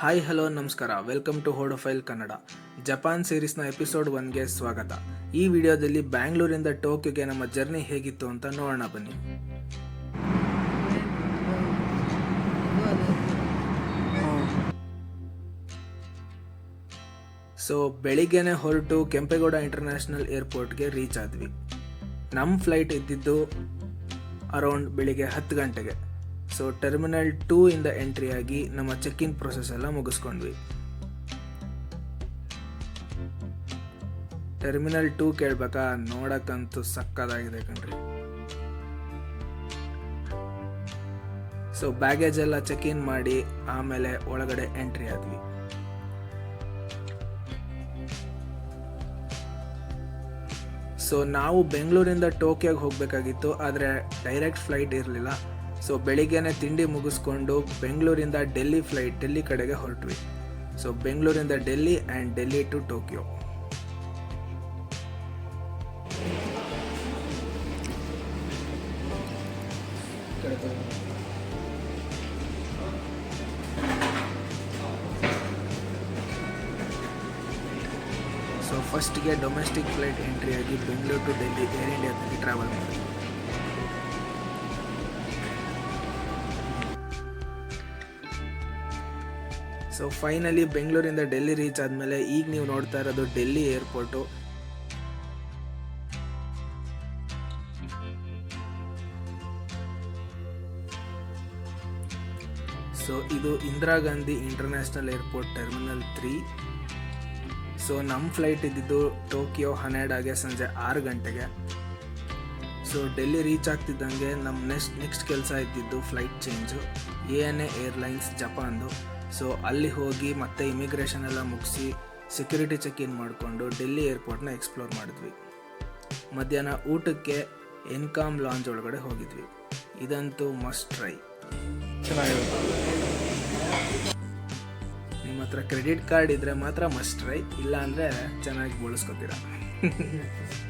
Hi hello ನಮಸ್ಕಾರ. Welcome to hodophile Kannada Japan ಸೀರೀಸ್ನ episode ಒನ್ಗೆ ಸ್ವಾಗತ. ಈ ವಿಡಿಯೋದಲ್ಲಿ ಬ್ಯಾಂಗ್ಳೂರಿಂದ ಟೋಕಿಯೋಗೆ ನಮ್ಮ ಜರ್ನಿ ಹೇಗಿತ್ತು ಅಂತ ನೋಡೋಣ ಬನ್ನಿ. ಸೊ ಬೆಳಿಗ್ಗೆನೆ ಹೊರಟು ಕೆಂಪೇಗೌಡ ಇಂಟರ್ನ್ಯಾಷನಲ್ ಏರ್ಪೋರ್ಟ್ಗೆ ರೀಚ್ ಆದ್ವಿ. ನಮ್ಮ ಫ್ಲೈಟ್ ಇದ್ದಿದ್ದು ಅರೌಂಡ್ ಬೆಳಿಗ್ಗೆ ಹತ್ತು ಗಂಟೆಗೆ. ಸೊ ಟರ್ಮಿನಲ್ ಟೂ ಇಂದ ಎಂಟ್ರಿ ಆಗಿ ನಮ್ಮ ಚೆಕ್ ಇನ್ ಪ್ರೊಸೆಸ್ ಎಲ್ಲ ಮುಗಿಸ್ಕೊಂಡ್ವಿ. Terminal two ಕೇಳ್ಬೇಕಾ? ನೋಡಕ್ಕಂತೂ ಸಕ್ಕದಾಗಿದೆ ಕಣ್ರಿ. ಸೊ ಬ್ಯಾಗೇಜ್ ಎಲ್ಲ ಚೆಕ್ ಇನ್ ಮಾಡಿ ಆಮೇಲೆ ಒಳಗಡೆ ಎಂಟ್ರಿ ಆದ್ವಿ. ಸೊ ನಾವು ಬೆಂಗಳೂರಿಂದ ಟೋಕಿಯೋಗೆ ಹೋಗಬೇಕಾಗಿತ್ತು, ಆದರೆ ಡೈರೆಕ್ಟ್ ಫ್ಲೈಟ್ ಇರಲಿಲ್ಲ. ಸೊ ಬೆಳಿಗ್ಗೆನೆ ತಿಂಡಿ ಮುಗಿಸ್ಕೊಂಡು ಬೆಂಗಳೂರಿಂದ ಡೆಲ್ಲಿ ಫ್ಲೈಟ್ ಡೆಲ್ಲಿ ಕಡೆಗೆ ಹೊರಟ್ವಿ. ಸೊ ಬೆಂಗಳೂರಿಂದ Delhi and Delhi to Tokyo so ಫಸ್ಟ್ಗೆ ಡೊಮೆಸ್ಟಿಕ್ ಫ್ಲೈಟ್ ಎಂಟ್ರಿ ಆಗಿ ಬೆಂಗಳೂರು ಟು ಡೆಲ್ಲಿ ಏರ್ ಇಂಡಿಯಾದಲ್ಲಿ ಟ್ರಾವೆಲ್ ಮಾಡಿ ಸೊ ಫೈನಲಿ ಬೆಂಗಳೂರಿಂದ ಡೆಲ್ಲಿ ರೀಚ್ ಆದಮೇಲೆ ಈಗ ನೀವು ನೋಡ್ತಾ ಇರೋದು ಡೆಲ್ಲಿ ಏರ್ಪೋರ್ಟು ಸೊ ಇದು Indira Gandhi international airport terminal three so ನಮ್ಮ ಫ್ಲೈಟ್ ಇದ್ದಿದ್ದು ಟೋಕಿಯೋ ಹನ್ನೆರಡಾಗೆ ಸಂಜೆ ಆರು ಗಂಟೆಗೆ. ಸೊ ಡೆಲ್ಲಿ ರೀಚ್ ಆಗ್ತಿದ್ದಂಗೆ ನಮ್ಮ ನೆಕ್ಸ್ಟ್ ನೆಕ್ಸ್ಟ್ ಕೆಲಸ ಇದ್ದಿದ್ದು flight change A N A airlines ಜಪಾನ್ದು so ಅಲ್ಲಿ ಹೋಗಿ ಮತ್ತೆ ಇಮಿಗ್ರೇಷನ್ ಎಲ್ಲ ಮುಗಿಸಿ ಸೆಕ್ಯೂರಿಟಿ ಚೆಕ್ ಇನ್ ಮಾಡಿಕೊಂಡು ಡೆಲ್ಲಿ ಏರ್ಪೋರ್ಟ್ನ ಎಕ್ಸ್ಪ್ಲೋರ್ ಮಾಡಿದ್ವಿ. ಮಧ್ಯಾಹ್ನ ಊಟಕ್ಕೆ ಎನ್ಕಾಮ್ ಲಾಂಚ್ ಒಳಗಡೆ ಹೋಗಿದ್ವಿ. ಇದಂತೂ ಮಸ್ಟ್ ಟ್ರೈ ನಿಮ್ಮ ಹತ್ರ ಕ್ರೆಡಿಟ್ ಕಾರ್ಡ್ ಇದ್ರೆ ಮಾತ್ರ ಮಸ್ಟ್ ಟ್ರೈ ಇಲ್ಲ ಅಂದ್ರೆ ಚೆನ್ನಾಗಿ ಬಳಸ್ಕೊತೀರ.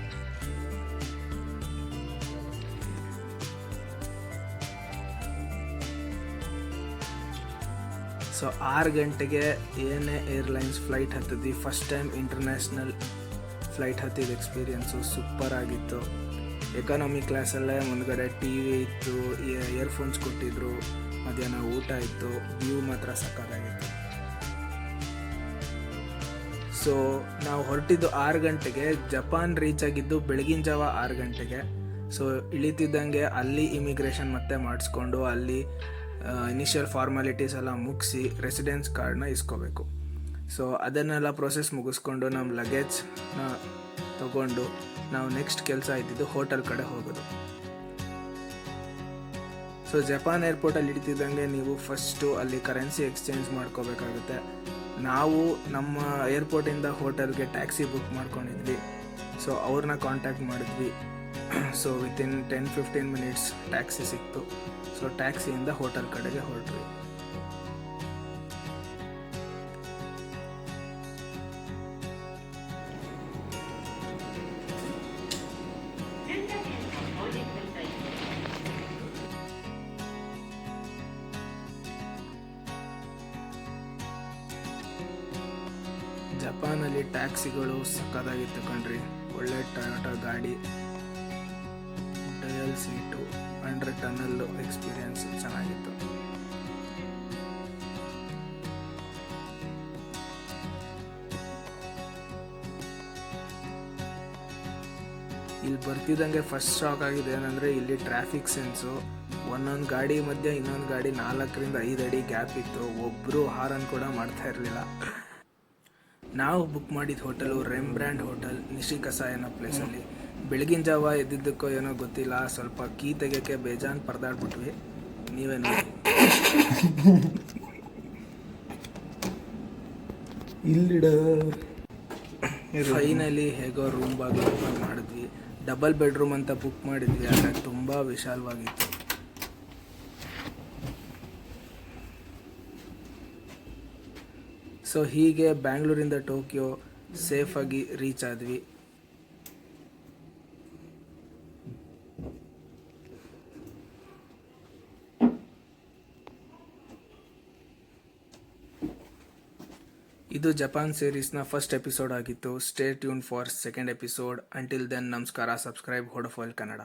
ಸೊ ಆರು ಗಂಟೆಗೆ ಏನೇ ಏರ್ಲೈನ್ಸ್ ಫ್ಲೈಟ್ ಹತ್ತಿದ್ವಿ. ಫಸ್ಟ್ ಟೈಮ್ ಇಂಟರ್ನ್ಯಾಷನಲ್ ಫ್ಲೈಟ್ ಹತ್ತಿದ ಎಕ್ಸ್ಪೀರಿಯೆನ್ಸು ಸೂಪರ್ ಆಗಿತ್ತು. ಎಕಾನಮಿ ಕ್ಲಾಸಲ್ಲೇ ಮುಂದ್ಗಡೆ ಟಿ ವಿ ಇತ್ತು ಇಯರ್ಫೋನ್ಸ್ ಕೊಟ್ಟಿದ್ರು, ಮಧ್ಯಾಹ್ನ ಊಟ ಇತ್ತು ವ್ಯೂ ಮಾತ್ರ ಸಕ್ಕತ್ತಾಗಿತ್ತು. ಸೊ ನಾವು ಹೊರಟಿದ್ದು ಆರು ಗಂಟೆಗೆ, ಜಪಾನ್ ರೀಚ್ ಆಗಿದ್ದು ಬೆಳಗಿನ ಜಾವ ಆರು ಗಂಟೆಗೆ. ಸೊ ಇಳಿತಿದ್ದಂಗೆ ಅಲ್ಲಿ ಇಮಿಗ್ರೇಷನ್ ಮತ್ತೆ ಮಾಡಿಸ್ಕೊಂಡು, ಅಲ್ಲಿ ಇನಿಷಿಯಲ್ ಫಾರ್ಮಾಲಿಟೀಸ್ ಎಲ್ಲ ಮುಗಿಸಿ ರೆಸಿಡೆನ್ಸ್ ಕಾರ್ಡ್ನ ಇಸ್ಕೋಬೇಕು. ಸೊ ಅದನ್ನೆಲ್ಲ ಪ್ರೊಸೆಸ್ ಮುಗಿಸ್ಕೊಂಡು ನಮ್ಮ ಲಗೇಜ್ನ ತಗೊಂಡು ನಾವು ನೆಕ್ಸ್ಟ್ ಕೆಲಸ ಇದ್ದಿದ್ದು ಹೋಟೆಲ್ ಕಡೆ ಹೋಗೋದು. ಸೊ ಜಪಾನ್ ಏರ್ಪೋರ್ಟಲ್ಲಿ ಇಡ್ತಿದ್ದಂಗೆ ನೀವು ಫಸ್ಟು ಅಲ್ಲಿ ಕರೆನ್ಸಿ ಎಕ್ಸ್ಚೇಂಜ್ ಮಾಡ್ಕೋಬೇಕಾಗುತ್ತೆ. ನಾವು ನಮ್ಮ ಏರ್ಪೋರ್ಟಿಂದ ಹೋಟೆಲ್ಗೆ ಟ್ಯಾಕ್ಸಿ ಬುಕ್ ಮಾಡ್ಕೊಂಡಿದ್ವಿ. ಸೊ ಅವ್ರನ್ನ ಕಾಂಟ್ಯಾಕ್ಟ್ ಮಾಡಿದ್ವಿ. So within ten fifteen minutes taxi ಸಿಕ್ತು. ಸೊ ಟ್ಯಾಕ್ಸಿಯಿಂದ ಹೋಟೆಲ್ ಕಡೆಗೆ ಹೊರಟ್ರಿ ಜಪಾನಲ್ಲಿ ಟ್ಯಾಕ್ಸಿಗಳು ಸಕ್ಕದಾಗಿತ್ತು ಕಣ್ರಿ. ಒಳ್ಳೆ ಟೊಯೋಟಾ ಗಾಡಿ. ಡಯಲ್ ಸೀಟು ಅಂಡ್ರೆ ಟನಲ್ ಎಕ್ಸ್ಪೀರಿಯನ್ಸ್ ಚೆನ್ನಾಗಿತ್ತು. ಇಲ್ಲಿ ಬರ್ತಿದ್ದಂಗೆ ಫಸ್ಟ್ ಶಾಕ್ ಆಗಿದೆ ಏನಂದರೆ ಇಲ್ಲಿ ಟ್ರಾಫಿಕ್ ಸೆನ್ಸು ಒಂದೊಂದು ಗಾಡಿ ಮಧ್ಯೆ ಇನ್ನೊಂದು ಗಾಡಿ ನಾಲ್ಕರಿಂದ ಐದು ಅಡಿ ಗ್ಯಾಪ್ ಇತ್ತು ಒಬ್ಬರು ಹಾರನ್ ಕೂಡ ಮಾಡ್ತಾ ಇರಲಿಲ್ಲ. ನಾವು ಬುಕ್ ಮಾಡಿದ ಹೋಟೆಲು ರೆಮ್ ಬ್ರ್ಯಾಂಡ್ ಹೋಟೆಲ್ ನಿಶಿಕಸಾಯನ ಪ್ಲೇಸಲ್ಲಿ ಬೆಳಗಿನ ಜಾವ ಎದ್ದಿದ್ದಕ್ಕೋ ಏನೋ ಗೊತ್ತಿಲ್ಲ ಸ್ವಲ್ಪ ಕೀ ತೆಗಿಯೋಕ್ಕೆ ಬೇಜಾನ್ ಪರದಾಡ್ಬಿಟ್ವಿ. ನೀವೇ ನೋಡಿ ಇಲ್ಲಿಡ. ಫೈನಲಿ ಹೇಗೋ ರೂಮ್ ಬಾಗಿಲು ಓಪನ್ ಮಾಡಿದ್ವಿ. ಡಬಲ್ ಬೆಡ್ರೂಮ್ ಅಂತ ಬುಕ್ ಮಾಡಿದ್ವಿ ಆದರೆ ತುಂಬ ವಿಶಾಲವಾಗಿತ್ತು. ಸೊ ಹೀಗೆ ಬ್ಯಾಂಗ್ಳೂರಿಂದ ಟೋಕಿಯೋ ಸೇಫಾಗಿ ರೀಚ್ ಆದ್ವಿ. ಇದು ಜಪಾನ್ ಸೀರೀಸ್ನ ಫಸ್ಟ್ ಎಪಿಸೋಡ್ ಆಗಿತ್ತು. Stay tune for second episode until then ನಮಸ್ಕಾರ. Subscribe hodophile Kannada